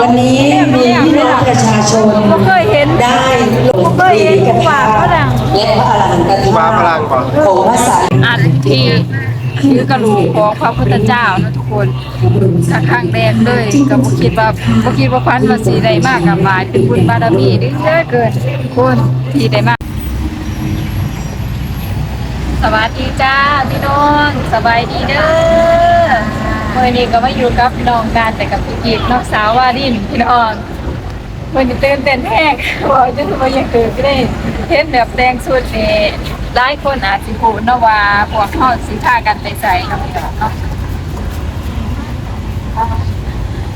วันนี้มีพี่น้องประชาชนได้ลงบ่เคยเห็นกระฝาทาฝรั่งและพระอรหันตธาตุพลังก่อนของพระสารีอันที่คือกระดูกของพระพุทธเจ้านะทุกคนถ้าครั้งแรกเลยก็บ่คิดว่าบ่คิดว่าพันว่าสิได้มากกับหลายเป็นบุญบารมีเด้อเกินคนที่ได้มาก สวัสดีจ้าพี่น้องสบายดีเด้อ วันนี้ก็มาอยู่กับน้องการแต่กับพี่กีดน้องสาววาดินพี่น้องวันนี้ตื่นเต้นแห้งบอกจะถือว่ายังเกิดก็ได้เห็นแบบแดงสุดนี่หลายคนอาจสิพูดนาะว่าพวกเขาสิพากันไปใส่เนาะพี่น้องเนาะ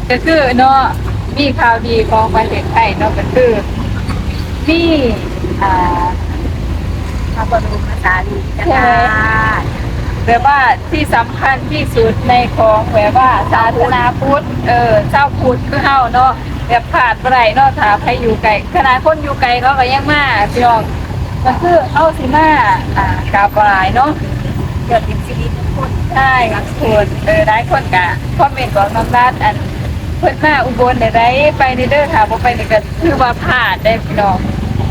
ก็คือเนาะมีข่าวดีของประเทศไทยเนาะก็คือมีอ่าพระบรมสารีริกธาตุ แบบว่าที่สำคัญที่สุดในของแบบว่าศาสนาพุทธเออเจ้าพุทธคือเฮาเนาะแบบขาดได้เนาะถ้าใครอยู่ไกลขนาดคนอยู่ไกลเขาก็ยังมาพี่น้องก็คือเอาสิมาอ่ากราบไหว้เนาะเกิดเป็นสิริมงคลใช่บางคนเออได้คนกะคอมเมนต์บอกน้องรัดอันเพิ่นมาอุบลได้ได้ไปในเด้อค่ะบ่ไปนี่ก็คือว่าพลาดได้พี่น้อง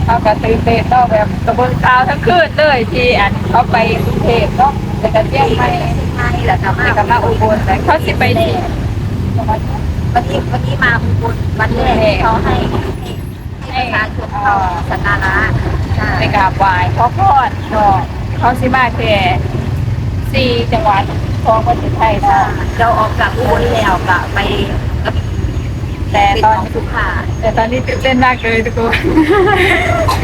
เขาก็ตื่นเต้นเนาะแบบกระบวนข่าวทั้งคืนเลยที่อันเขาไปกรุงเทพเนาะ แต่ก็เที่ยงไปไม้แหละค่ะมาแต่ก็มาอุบลแต่เขาสิไปที่วันนี้วันนี้มาอุบลวันแรกเขาให้ให้ประชาชนเข้าสักการะใช่ไปกราบไหว้ขอพรเนาะเขาสิมาแค่สี่จังหวัดของประเทศไทยเนะเราออกจากอุบลแล้วก็ไปแต่ตอนสุขาแต่ตอนนี้ตื่นเต้นมากเลยทุกคน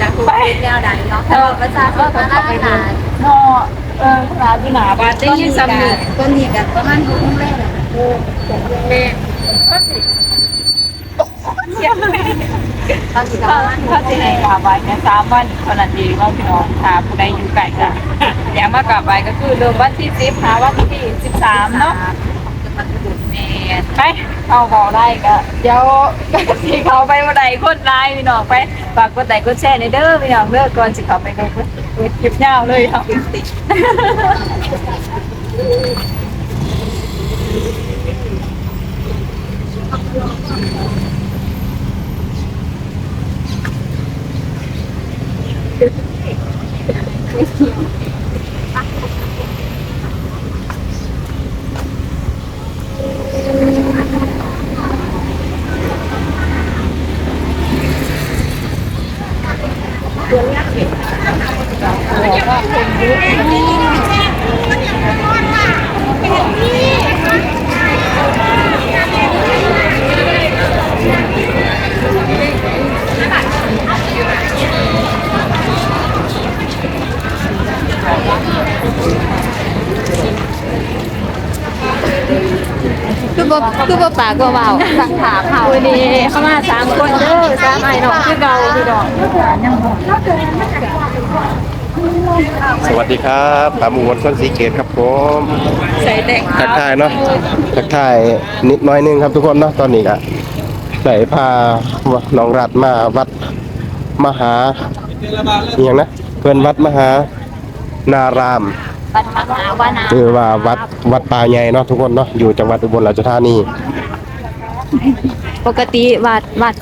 จากอุบลแนวใดเนาะแต่ว่าประชาชนมาหน้าหนาเนาะ เออขนาดอยู่หนาบ้านได้ยินสำเนียงต้นนี้กันประมาณทุ่งแรกเลยโอ้เองก็สิเสียเลยตอนที่ถ้าประมาณถ้าสิให้กราบไหว้แค่สามวันเท่านั้นเองเนาะพี่น้องถ้าผู้ใดอยู่ไกลกันอยากมากราบไหว้ก็คือเริ่มวันที่สิบหาวันที่สิบสามเนาะจังหวัดอุบลแม่นไปเอาเบาได้ก็เดี๋ยวก็สิเขาไปบ่ได้คนไลน์พี่น้องไปฝากกดไลค์กดแชร์ในเด้อพี่น้องเด้อก่อนสิเขาไปดู คลิปยาวเลยครับติ ปากบ่เบาสังขาเขาวันนี้เข้ามาสามคนเด้อสามไอ้น้องคือเก่าพี่น้องสวัสดีครับปาหมูวนส้นสีเกตครับผมใส่แต่งทักทายเนาะทักทายนิดน้อยนึงครับทุกคนเนาะตอนนี้ก็ใส่พาน้องรัดมาวัดมหาอหย่างนะเพื่อนวัดมหานารามปัญหาวานาคือว่าวัดวัดป่าใหญ่เนาะทุกคนเนาะอยู่จังหวัดอุบลราชธานี ปกติวัดวัด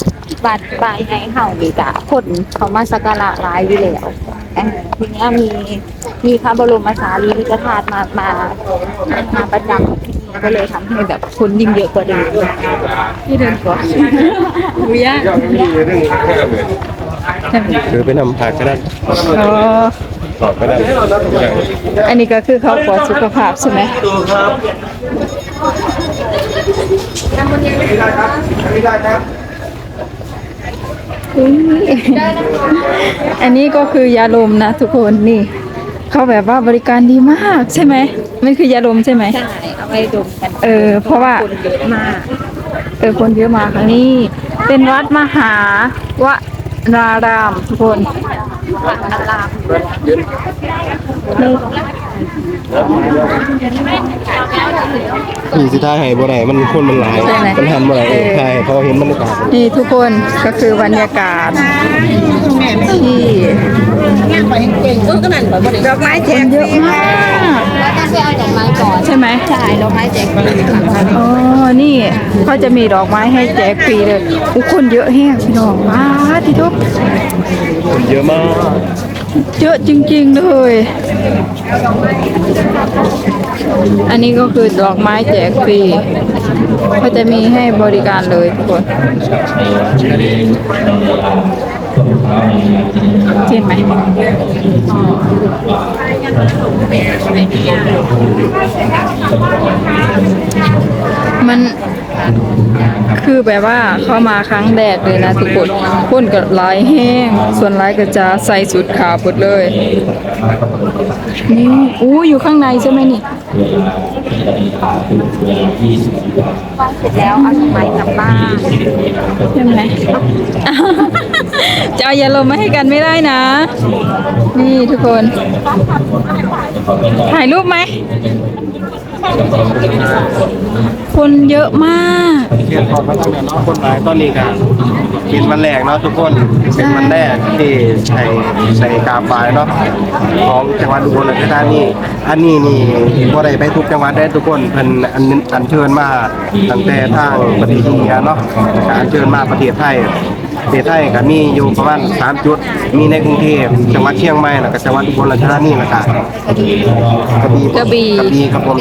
วัดบางไงเฮาดีกะคนเขามาสักการะหลายอยู่แล้วเออทีเนี้ยมีมีพระบรมสารีริกธาตุมามามาประจำที่นี่ก็เลยทำให้แบบคนยิ่งเยอะกว่าเดิมที่เดินก่อนดูยากคือไปนำพาก็ได้อ๋อตอบก็ได้อันนี้ก็คือเขาขอสุขภาพใช่ไหม อุ๊ยอันนี้ก็คือยาลมนะทุกคนนี่เขาแบบว่าบริการดีมากใช่ไหมมันคือยาลมใช่ไหมใช่เอาไปดมกันเออ เพราะว่าคนเยอะมากเออคนเยอะมากค่ะนี่เป็นวัดมหาวรารามทุกคนวัดอาราม นี่นี่สิท้ายให้บ่ได้มันคนมันหลายมันหันบ่ได้เออท้ายให้เขาเห็นบรรยากาศนี่ทุกคนก็คือบรรยากาศที่ดอกไม้แจกเยอะมากแล้วก็ไปเอาดอกไม้ก่อนใช่ไหมใช่ดอกไม้แจกฟรีค่ะอ๋อนี่เขาจะมีดอกไม้ให้แจกฟรีเลยทุกคนเยอะแห้งพี่น้องว้าที่ทุกคนเยอะมาก เยอะจริงๆเลย อันนี้ก็คือดอกไม้แจกฟรีเขาจะมีให้บริการเลยทุกคน เห็นไหมมันคือแบบว่าเข้ามาครั้งแรกเลยนะทุกคนพ่นกับลายแห้ง ส่วนลายก็จะใส่สุดขาวหมดเลย นี่อู้อยู่ข้างในใช่ไหมนี่ เสร็จแล้วเอาดอกไม้กลับบ้านใช่ไหมจะเอายาลมมาให้กันไม่ได้นะ นี่ทุกคน ถ่ายรูปไหม คนเยอะมากเรียนพอมาตั้งแต่เนาะคนหลายตอนนี้ก็เป็นวันแรกเนาะทุกคนเป็นวันแรกที่ใช้ใช้กาบายเนาะของจังหวัดอุบลราชธานีอันนี้นี่บ่ได้ไปทุกจังหวัดได้ทุกคนเพิ่นอันอันเชิญมาตั้งแต่ทางประเทศอินเดียเนาะอันเชิญมาประเทศไทย ประเทศไทยก็มีอยู่ประมาณ3จุด มีในกรุงเทพจังหวัดเชียงใหม่แล้วก็จังหวัดอุบลราชธานีแล้วก็กระบี่กระบี่กระบี่ครับผม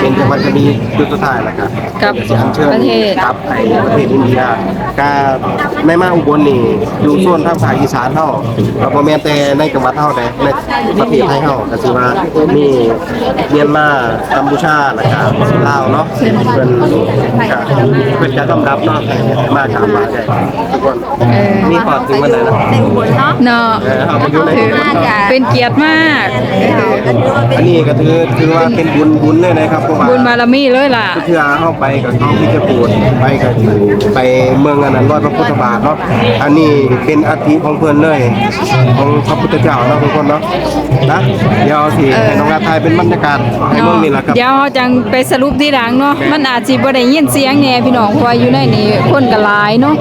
เป็นจังหวัดกระบี่จุดสุดท้ายแล้วก็กับอัญเชิญประเทศกับไอ้ประเทศอินเดียก็ในมาอุบลนี่อยู่โซนทางภาคอีสานเฮาก็บ่แม่นแต่ในจังหวัดเฮาแต่ในประเทศไทยเฮาก็สิว่ามีเมียนมากัมพูชาแล้วก็ลาวเนาะเพิ่นก็เพิ่นจะต้อนรับเนาะมากราบไหว้ทุกคนเออมีพอถึงวันไหนนะในอุบลเนาะเนาะเออเอาไปอยู่ในถือเป็นเกียรติมาก อันนี้ก็ถือถือว่าเป็นบุญบุญเลยนะครับเพราะว่าบุญบารมีเลยล่ะ เพื่อเข้าไปกับเขาพิจปูดไปกับไปเมืองอันนั้นร้อยพระพุทธบาทเนาะอันนี้เป็นอาทิของเพื่อนเลยของพระพุทธเจ้าเนาะทุกคนเนาะนะเดี๋ยวสิให้น้องอาทายเป็นบรรยากาศให้เมืองนี่แหละครับเดี๋ยวเราจังไปสรุปที่หลังเนาะมันอาจสิบ่ได้ยินเสียงแหน่พี่น้องเพราะว่าอยู่ในนี้คนก็หลายเนาะ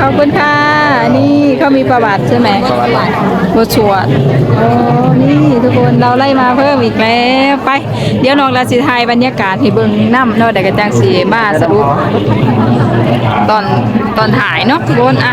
ขอบคุณค่ะ นี่เขามีประวัติใช่ไหมประวัติบทสวดโอ้นี่ทุกคนเราไล่มาเพิ่มอีกแล้วไป เดี๋ยวน้องราชิไทยบรรยากาศให้เบิ่งน้ำเนาะเดี๋ยวกระจังสีมาสรุปตอนตอนถ่ายเนาะทุกคนอะ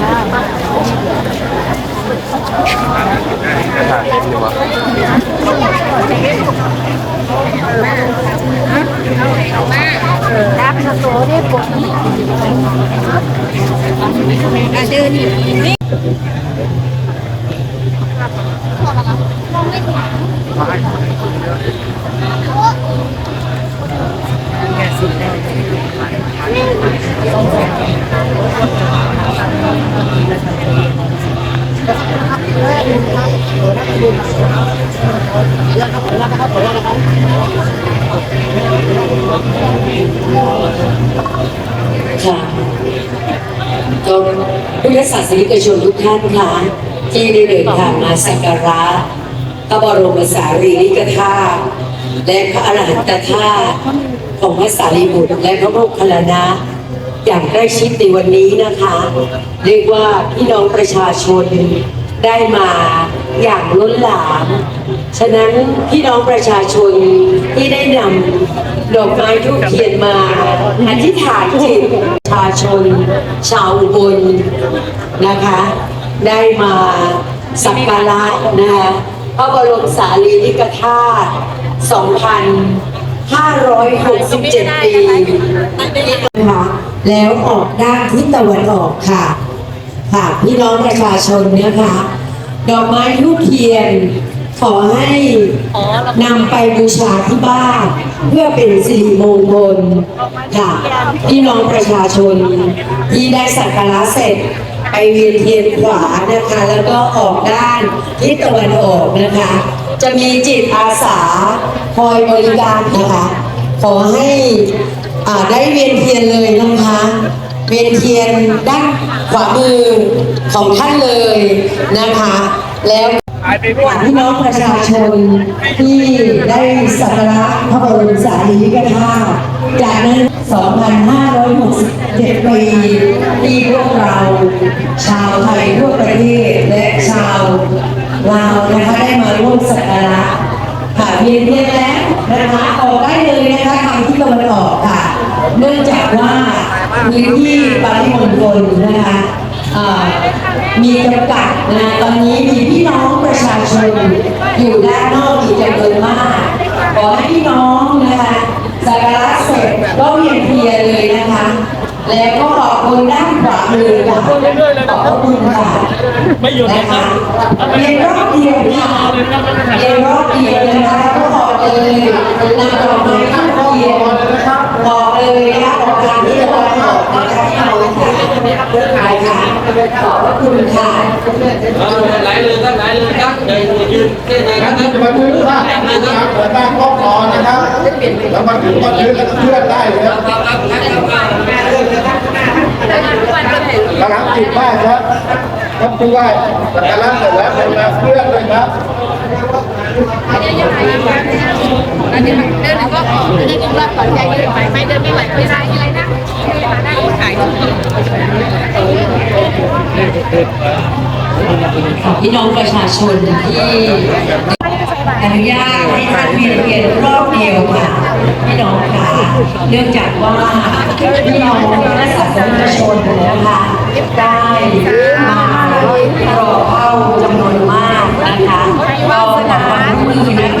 ถ่ายดีกว่ารับนะโซเรียกผมเดินนี่มองไม่ถึงแกสุดแล้ว ค่ะก็พุทธศาสนิกชนทุกท่านค่ะที่ได้เดินทางมาสักการะพระบรมสารีริกธาตุและพระอรหันตธาตุของพระสารีบุตรและพระโมคคัลลานะ อย่างใกล้ชิดในวันนี้นะคะ เรียกว่าพี่น้องประชาชนได้มาอย่างล้นหลาม ฉะนั้นพี่น้องประชาชนที่ได้นำดอกไม้ทูบเทียนมาอธิษฐานจิตประชาชน ชาวอุบลนะคะ ได้มาสักการะนะคะพระบรมสารีริกธาตุ 567 ปีนะคะแล้วออกด้านทิศตะวันออกค่ะค่ะพี่น้องประชาชนเนี่ยค่ะ ดอกไม้ทูบเทียน ขอให้นำไปบูชาที่บ้านเพื่อเป็นสิริมงคลค่ะพี่น้องประชาชนที่ได้สักการะเสร็จไปเวียนเทียนขวานะคะ แล้วก็ออกด้านทิศตะวันออกนะคะ จะมีจิตอาสาคอยบริการนะคะ ขอให้อ่าได้เวียนเทียนเลยนะคะเวียนเทียนด้านขวามือของท่านเลยนะคะ แล้ว พี่น้องประชาชนที่ได้สักการะพระบรมสารีริกธาตุจากนั้น 2,567 ปีที่พวกเรา ชาวไทยทั่วประเทศและชาวลาวนะคะได้มาร่วมสักการะค่ะเรียนเรียนแล้วนะคะออกได้เลยนะคะทางที่ตะวันออกค่ะ เนื่องจากว่าพื้นที่ปริมณฑลนะคะ มีจำกัดนะตอนนี้มีพี่น้องประชาชนอยู่ด้านนอกอีกจำนวนมากขอให้พี่น้องนะคะสักการะเสร็จก็เวียนเทียนเลยนะคะ แล้วก็ขอบคุณด้านขวามือค่ะขอบคุณค่ะไม่หยุดนะนะครัคะบเรียนรอบเดียวค่ะเรียนรอบเดียวนะคะก็ออกเลยนำดอกไม้ข้ามเทียนบอกเลยนะคะออกทางที่ตะวันออกนะคะที่เราค่ะค่ะ ขอบพระคุณค่ะไหลเลยครับไหลเลยครับเดินยืนเส้นไหนครับจะมาดูว่านะครับเปิดบ้านครอบครอนะครับแล้วมาถึงก็ยืนแล้วก็เคลื่อนได้เลยครับกำลังติดบ้านครับครับผู้ว่าสักการะเสร็จแล้วเป็นมาเคลื่อนเลยครับ พี่น้องประชาชนที่อนุญาตให้ท่านเวียนเทียนรอบเดียวค่ะพี่น้องค่ะเนื่องจากว่าพี่น้องและสัตว์ประชาชนนะคะได้มารอเข้าจำนวนมากนะคะก็ขอความร่วมมือนะคะ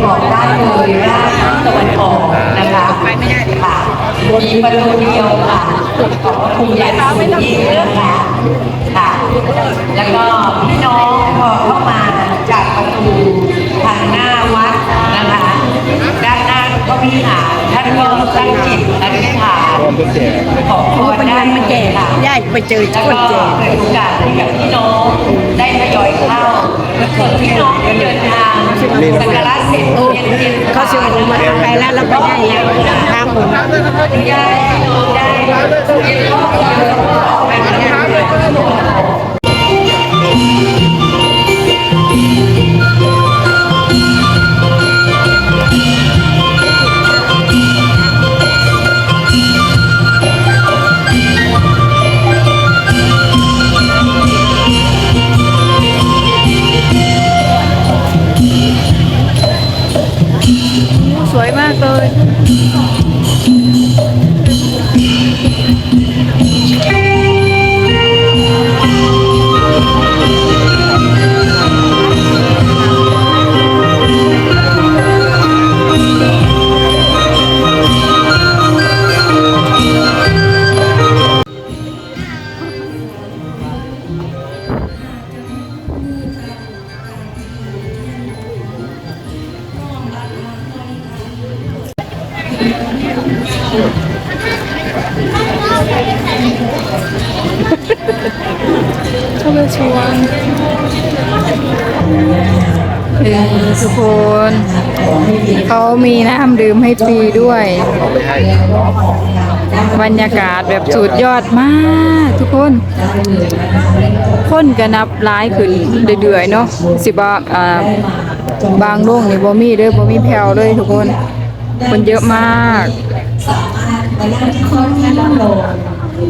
เวียนเทียนอกได้เลยด้าตะวันออกนะคะค่ะมีประตูเดียวค่ะขอบคุณย่างสูงยิ่งนะคะค่ะ แล้วก็พี่น้องพอเข้ามาจากประตูทางหน้าวัดนะคะด้านหน้าก็มีหาท่านก็ตั้งจิตอธิษฐานขอพรได้มา ได้ไปเจอแล้วคนก็เปิดโอกาสให้กับพี่น้องได้ทยอยเข้าส่วนพี่น้องที่เดินทางสักการะเสร็จเย็นเย็นเขาชวนมาไปแล้วเราไปได้ยังทางผมได้ได้เย็นรอบเดี Oh. สุดยอดมากทุกคน คนก็นับร้ายขึ้นเรื่อยๆเนาะสิบาอ่าบางโรงนี่บ่มีเด้อบ่มีแผ่วเลยทุกคน คนเยอะมากสามารถมานั่งที่โต๊ะที่นั่งลง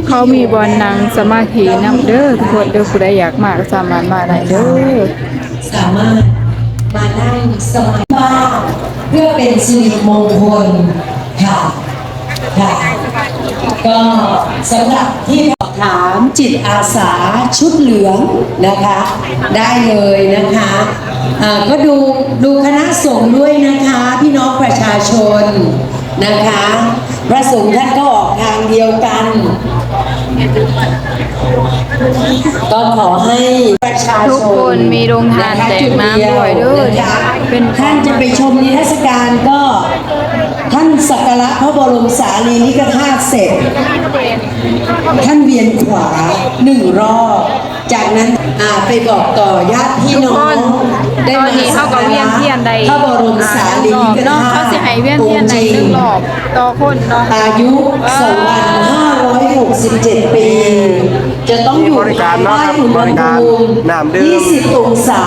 เขามีบอลนางสมาธินํเด้อทุกคนเด้อผู้ใดอยากมาก็สามารถมาได้เด้อสามารถมานั่งสมาธิบ้างเพื่อเป็นสิริมงคลค่ะค่ะ ก็สำหรับที่สอบถามจิตอาสาชุดเหลืองนะคะ ได้เลยนะคะอ่าก็ดูดูคณะสงฆ์ด้วยนะคะพี่น้องประชาชนนะคะพระสงฆ์ท่านก็ออกทางเดียวกัน ก็ขอให้ประชาชนทุกคนมีโรงทานแจกน้ำด้วยเด้อนะคะเป็นท่านจะไปชมนิทรรศการก็ท่านสักการะ พระบรมสารีริกธาตุเสร็จ ท่านเวียนขวาหนึ่งรอบ จากนั้นอ่าไปบอกต่อญาติพี่น้องตอนนี้เขาก็เวียนเทียนใดพระบรมสารีริกเนาะธาเขาตุสิให้เวียนเทียนใดหนึ่งรอบต่อคนเนาะอายุ2,567 ปี จะต้องอยู่บริการเนอะครับภยใอุณหบริการภูมิน้ำดื่ม20 องศา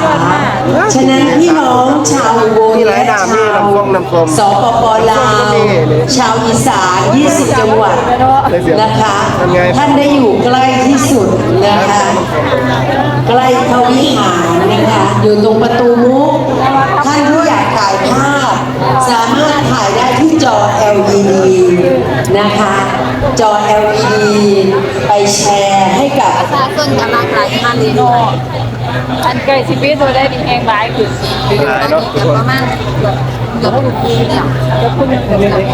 ฉะนั้นพี่น้องชาวอุบลมีหลายน้ำมีน้ำส้มน้ำส้มสปปลาว ชาวอีสาน 20 จังหวัดนะคะ ท่านได้อยู่ใกล้ที่สุดนะคะ ใกล้พระวิหารนะคะ อยู่ตรงประตูมุก ท่านที่อยากถ่ายภาพ สามารถถ่ายได้ที่จอ LED นะคะ จอ LED ไปแชร์ให้กับ ประชาชนกำลังหลายท่านเนาะอันไก่สิบปีตัวได้ดีแหงหลายขึ้นหลายเนาะทุกคนประมาณเกือบเกือบทุกปีเนี่ยก็คุณเกือบเลย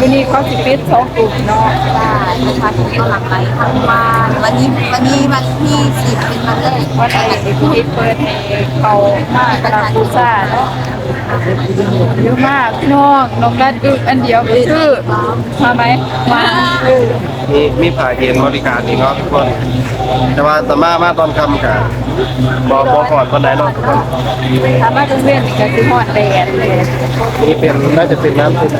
วันนี้เขาสิบปีสองกลุ่มเนาะได้ประชาชนก็หลังไหลทั้งวันวันนี้วันนี้วันที่สิบเป็นวันแรกวันไหนสิบปีเปิดให้เขามากกำลังบูชาเนาะเยอะมากพี่น้องน้องรัดอึกอันเดียวก็คือมาไหมมาเออมีมีผ่าเย็นบริการนี่เนาะทุกคน แต่ว่าแต่มามาตอนค่ำกับบอบอหอดคนไหนเนาะทุกคนถามว่าเครื่องเล่นนี่ก็คือหอดแดดเลยนี่เป็นน่าจะเป็นน้ำซุป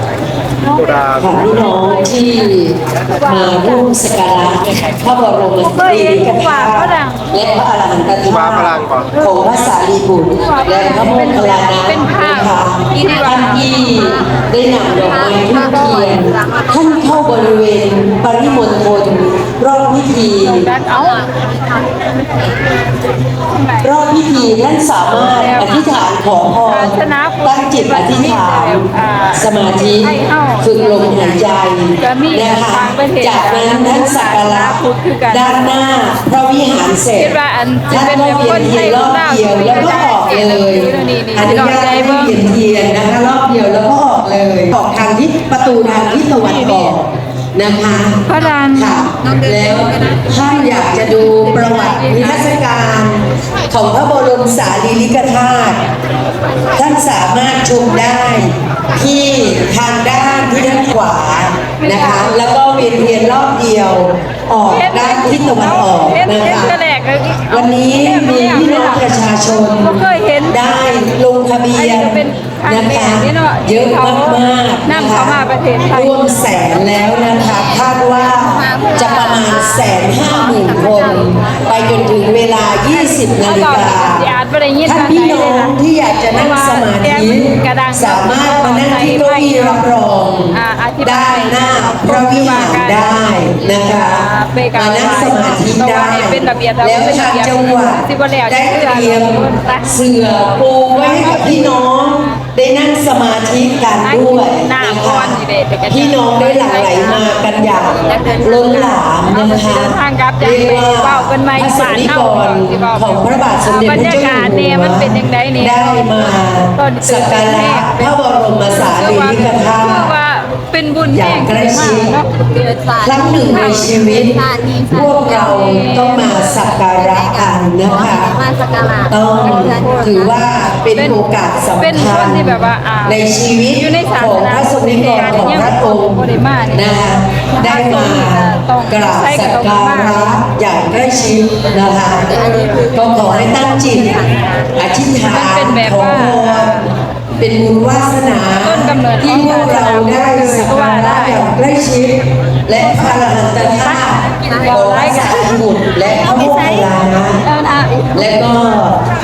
โซดาของพี่น้องที่มาร่วมสักการะพระบรมสารีริกธาตุและพระอรหันตธามาตุพลังก่อนของพระสารีบุตรและพระโมคคัลลานะนะคะท่านที่ได้นำดอกไม้ทูบเทียนท่านเข้าบริเวณปริมณฑลรอบพิธีดันเอารอบพิธีท่านสามารถอธิษฐานขอพรตั้งจิตอธิษฐานสมาธิฝึกลมหายใจนะคะจากนั้นท่านสักการะด้านหน้าพระวิหารเสร็จท่านก็แบบเวียนเทียนรอบเดียวแล้วก็ออกเลยนี่นี่อนุญาตให้เวียนเทียนนะคะรอบเดียวแล้วก็ออกเลยออกทางทิศประตูทางทิศตะวันออกนะคะพระดันค่ะแล้วท่านอยากจะดูประวัตินิทรรศการของพระบรมสารีริกธาตุท่านสามารถชมได้ที่ทาง วานะคะ แล้วก็เวียนเทียนรอบเดียวออกด้านทิศตะวันออกเห็นนะเห็นคะกระแหลกเลยวันนี้มีพี่น้องประชาชนบ่เคยเห็นได้ลง ทะเบียนเป็นครั้งนะแรคะกนี่เนาะเยอะมากๆนำเข้ามาประเทศไทยร่วมแสนแล้วนะคะคาดว่าจะประมาณแสนห้าหมื่นคน ไปจนถึงเวลา 20นาฬิกาท่านพี่น้องที่อยากจะนั่งสมาธิสามารถมานั่งที่เก้าอี้รับรองด้านหน้าพระวิหารได้นะคะมานั่งสมาธิได้แล้วทางจังหวัดได้เตรียมเสื่อปูไว้ให้กับพี่น้องได้นั่งสมาธิกันด้วยนะคะพี่น้องได้หลั่งไหลมากันอย่างล้นหลามนะคะเรียกว่าพระสงฆ์นิกรของพระบาทสมเด็จพระเจ้าอยู่หัวได้มาสักการะพระบรมสารีริกธาคือตุว่า เป็นบุญอแห่ย่างงใกล้ชิดเนาะครั้งหนึ่งในชีวิต พวกเราต้องมาสักการะกันนะคะมาสักการะต้องถือว่าเป็นโอกาสสำเป็นคคัญนที่แบบว่าอ่าในชีวิตอยู่ในศาขสองนาพระสงฆ์นิกรของพระองค์บ่ได้มานี่นะคะได้มากราบสักการะอย่างใกล้ชิดนะคะก็ขอให้ตั้งจิตอธิษฐานมันเป็นแบบขอว่าพร เป็นบุญวาสนาต้นกำเนิดของที่พวกเราได้สักการะอย่างใกล้ชิด และพระอรหันตธาตุของพระสารีบุตรและพระโมคคัลลานะแล้วนะและก็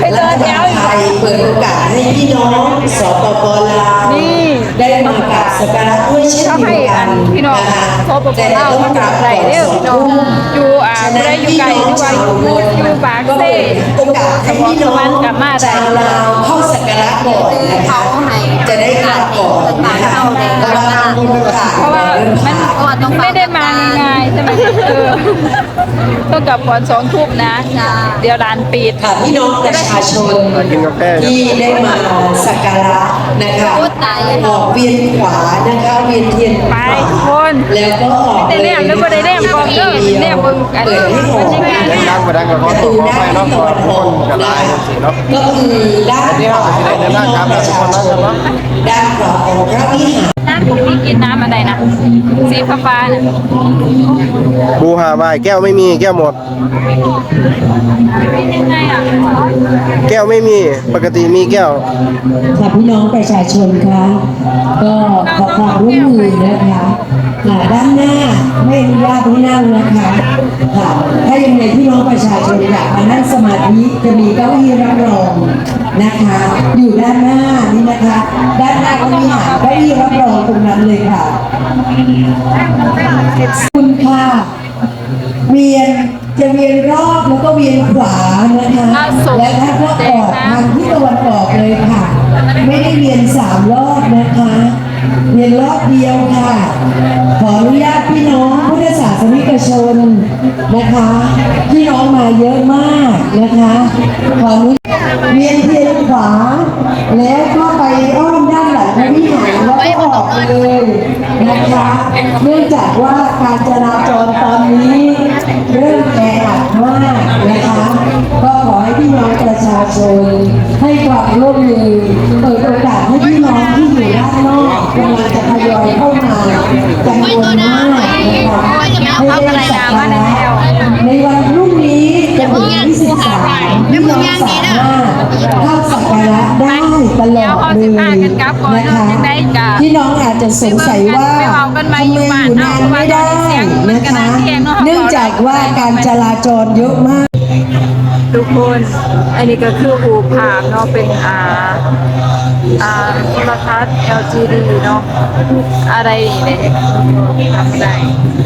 รัฐบาลไทยเปิดโอกาสให้พี่น้องสปปลาวนี่ได้ มากราบสักการะด้วยเช่นเดียวกันนพี่น้องนะคะโซปปแต่ลาวต้องกราบไรก่อนเด้อสองพี่น้องทุ่มอยู่อ่าฉะบ่นั้นได้อยู่พี่ไกลน้องด้วยชาวอยู่อุบลอยู่ปากก็เซ่เปิดโอกาสให้พี่น้องกลับมาได้ชาวลาวเข้าสักการะก่อนนะคะจะได้กราบก่อนนะคะเพราะว่าโอกาสเพราะว่ามันไม่ได้มาง่ายๆใช่ไหมคะเออต้องกลับก่อนสองทุ่มนะ เดี๋ยวร้านปิดค่ะพี่น้องประชาชนที่ได้มาสักการะนะคะออกเวียนขวานะคะเวียนเทียนขไปวาทุกคนแล้วก็ออกได้แนมหรือบ่ได้แนมก่อนเด้อแนมเบิ่งกันเปิดให้ออกมันยังไงยังดังบ่ดังก็ขอประขตูอด้าไปนเนาะที่ขตะอวันทุกอคอนกกระนะลายคะจังซี่เนาะ ก็คือด้านอันนี้ขเราวาก็สิได้เดินทางกลับปแล้วระทุกชาคนชเนาะนด้านขวาของพระวิหาร น้ำผมนี่กินน้ำอะไรนะสีฟ้าๆน่ะบูหาบายแก้วไม่มีแก้วหมด เป็นยังไงอะแก้วไม่มี ปกติมีแก้ว ค่ะพี่น้องประชาชนคะก็ขอความร่วมมือนะคะค่ะด้านหน้าไม่อนุญาตให้นั่งนะคะค่ะถ้ายังไงพี่น้องประชาชนอยากมานั่งสมาธิจะมีเก้าอี้รับรองนะคะ อยู่ด้านหน้านี่นะคะ ด้านหน้าก็มีหาเก้าอี้รับรองตรงนั้นเลยค่ะคุณค่ะเวียนจะเวียนรอบแล้วก็เวียนขวานะคะและถ้าก็ออกทางที่ตะวันออกเลยค่ะ ไม่ได้เวียนสามรอบนะคะ เวียนรอบเดียวค่ะ ขออนุญาตพี่น้องพุทธศาสนิกชนนะคะพี่น้องมาเยอะมากนะคะขออนุญาตเวียนเทียนขวา แล้วก็ไปอ้อมด้านหลังวิหารแล้วก็ออกเลยนะคะเนื่องจากว่าการจราจรตอนนี้เริ่มแออัดมากนะคะาชนให้ความร่วมมือเปิดโอกาสให้พี่น้องที่อยู่ด้านนอกกำลังจะทยอยเข้ามาจำนวนมากนะคะให้ได้สักการะในวันพรุ่งนี้จะถึงที่สิบสามพี่น้องสามารถเข้าสักการะได้ตลอดเลยนะคะพี่น้องอาจจะสงสัยว่าทำไมอยู่นานไม่ได้นะคะเนื่องจากว่าการจราจรเยอะมาก ทุกคน อันนี้ก็คือหูผามเนาะเป็นอ่าอ่าโทรทัศน์ LGD เนาะอะไรนี่เนี่ยทำได้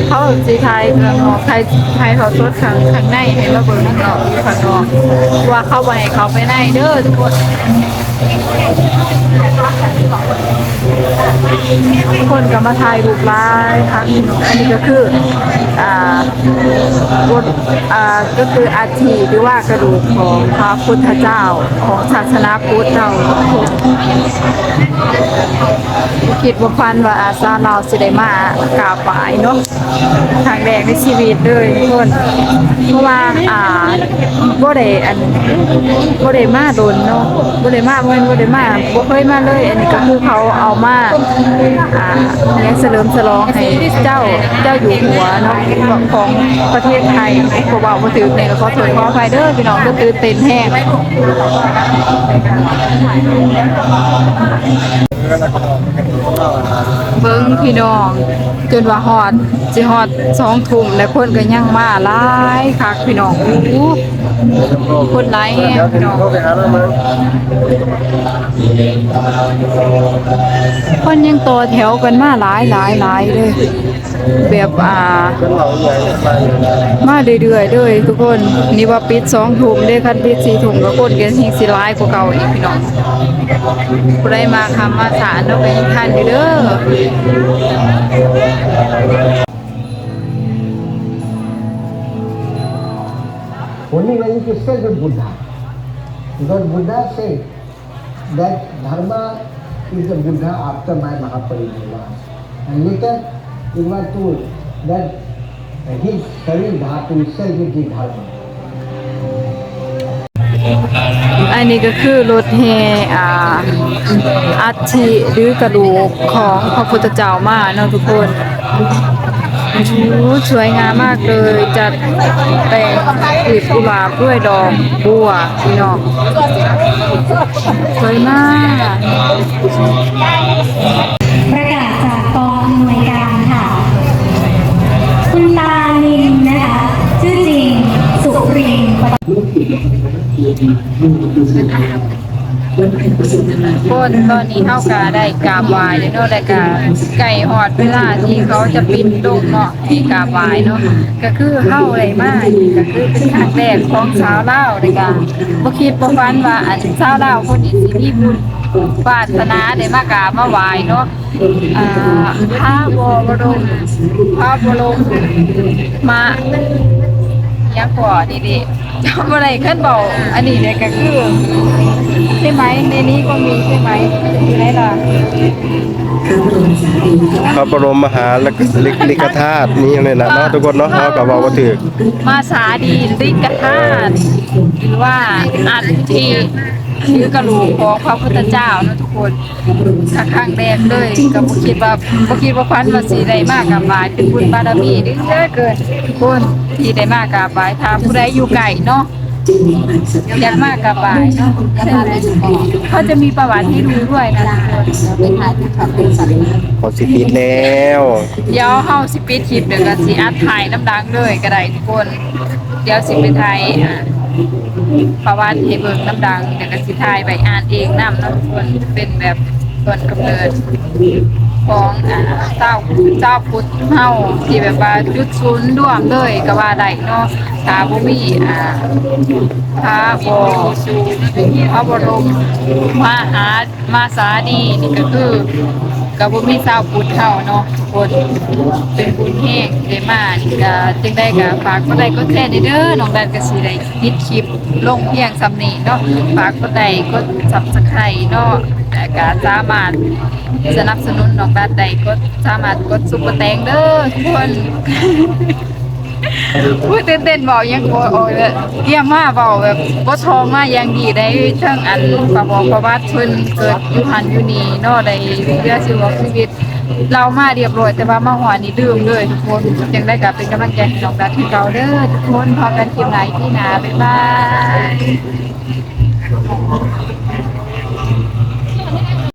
เขาสีไทยเมืองนอกไทยไทยเขาสดข้างข้างในให้มาเบิ่งข้างนออยู่ข้างนอกว่าเข้าไปเขาไปในเด้อทุกคน คนก็มาถ่ายรูปลายค่ะ อันนี้ก็คืออ่าบทอ่าก็คืออาทิหรือว่ากระดูกของพระพุทธเจ้าของศาสนาพุทธเราคิดว่าฟันว่าอาซาเราสิได้มากราบไหว้เนาะทางแรกในชีวิตเลยทุกคน เพราะว่าอ่าบ่ได้อันบ่ได้มาโดนเนาะบ่ได้มาม่นบ่ได้มาบ่เคยมาเลย อันนี้ก็คือเขาเอามาอ่าเนี่ยเฉลิมฉลองให้เจ้าเจ้าอยู่หัวเนาะของประเทศไทยเพราะว่าบ่ถือในก็ขอโทษขออภัยเด้อพี่น้องเด้อตื่นเต้นแฮงเบิ้งพี่น้องจนว่าฮอดสิฮอดสองทุ่มแล้วคนก็ยังมาหลายคักพี่น้องอู้คนหลายแฮงพี่น้องคนยังต่อแถวกันมาหลายหลายหลายเลยแบบอ่า มาเรื่อยๆเลยทุกคนนี่ว่าปิดสองทุ่มเด้คันปิดสี่ทุ่มก็คนกันสิสิหลายกว่าเก่าอีกพี่น้องผู้ใดมาคำมาสารเราไปยังทันอยู่เด้อ Only when it is said with Buddha. Because Buddha said that Dharma is the Buddha after my Mahaparinirvana. And later it was told that his Sarir Dhatu itself is the Dharma. อันนี้ก็คือรถแห่อาอัฐิหรือกระดูกของพระพุทธเจ้ามาเนาะทุกคน สวยงามมากเลยจัดแต่งกลีบกุหลาบด้วยดอกบัวพี่น้องสวยมาก ประกาศจากกองอำนวยการค่ะ คุณตาลินนะคะ ชื่อจริง สุรินทร์ คนตอนนี้เฮากาได้กราบไหว้แล้วเนาะได้กาไก่หอดเวลาที่เขาจะปิดโลกเนาะที่กราบไหว้เนาะก็คือเฮาได้มานี่ก็คือเป็นครั้งแรกของชาวลาวในการบ่คิดบ่ฝันว่าอันชาวลาวคนนี้สิมีบุญวาสนาได้มากราบมาไหว้เนาะอ่าพระบรมพระบรมมา ยังกว่าดีๆจำอะไรขึ้นเบาอันนี้เนี่ยก็คือใช่ไหมในนี้ก็มีใช่ไหมอยู่ไหนล่ะพระบรมมหาลิกธาตุนี่เลยนะเนาะทุกคนเนาะเราก็เว้าบ่ถูกมาสาดีลิกธาตุหรือว่าอัฐิ ชื่อกระดูกของพระพุทธเจ้าเนาะทุกคนถ้าครั้งแรกเลยก็บ่คิดว่าบ่คิดว่าพันว่าสิได้มากกับหลายเป็นบุญบารมีเด้อเกินทุกคนที่ได้มากกับหลายถ้าผู้ใดอยู่ไกลเนาะอยากมากกับหลายเนาะเขาจะมีประวัติให้ดูด้วยนะทุกคนพอสิปิดแล้ว เดี๋ยวเฮาสิปิดคลิปเดี๋ยวก็สิอัดถ่ายน้ำดังเลยก็ได้ทุกคน เดี๋ยวสิไปถ่ายอ่า ประวัติให้เบิ่งน้ำดังเดี๋ยวก็สิถ่ายไปอ่านเองนำเนาะทุกคนเป็นแบบต้นกำเนิดของอ่าเจ้าเจ้าพุทธเฮาที่แบบว่าจุดศูนย์ร่วมเลยก็ว่าได้เนาะถาบ่มีอ่าพระบพระบรมมหามาสาดีนี่ก็คือ ก็บ่มีสาวพุทธเฮาเนาะทุกคนเป็นบุญแห้งได้มานี่ก็จึงได้ก็ฝากกดไลค์กดแชร์เด้อน้องดันก็สิได้คิดคลิปลงเพียงสำนี้เนาะฝากกดไลค์กด Subscribe เนาะแต่ก็สามารถสนับสนุนน้องดันได้ก็สามารถกดซุปเปอร์แตงเด้อทุกคน พูดเต้นๆบอกยังโอ้โอ้ยเกี่ยมมาบอกแบบบ่ทองมาอย่างดีได้เทั้งอันประบอกประวัติเพิ่นเกิดอยู่หันอยู่นี่เนาะได้เรื่องชีวิตชีวิตเรามาเรียบร้อยแต่ว่ามาหอนี่ลืมเลยทุกคนจังได้กลับเป็นกำลังใจให้น้องดัดที่เก่าเด้อทุกคนพอกันทีมไหนที่หนาบ๊ายบาย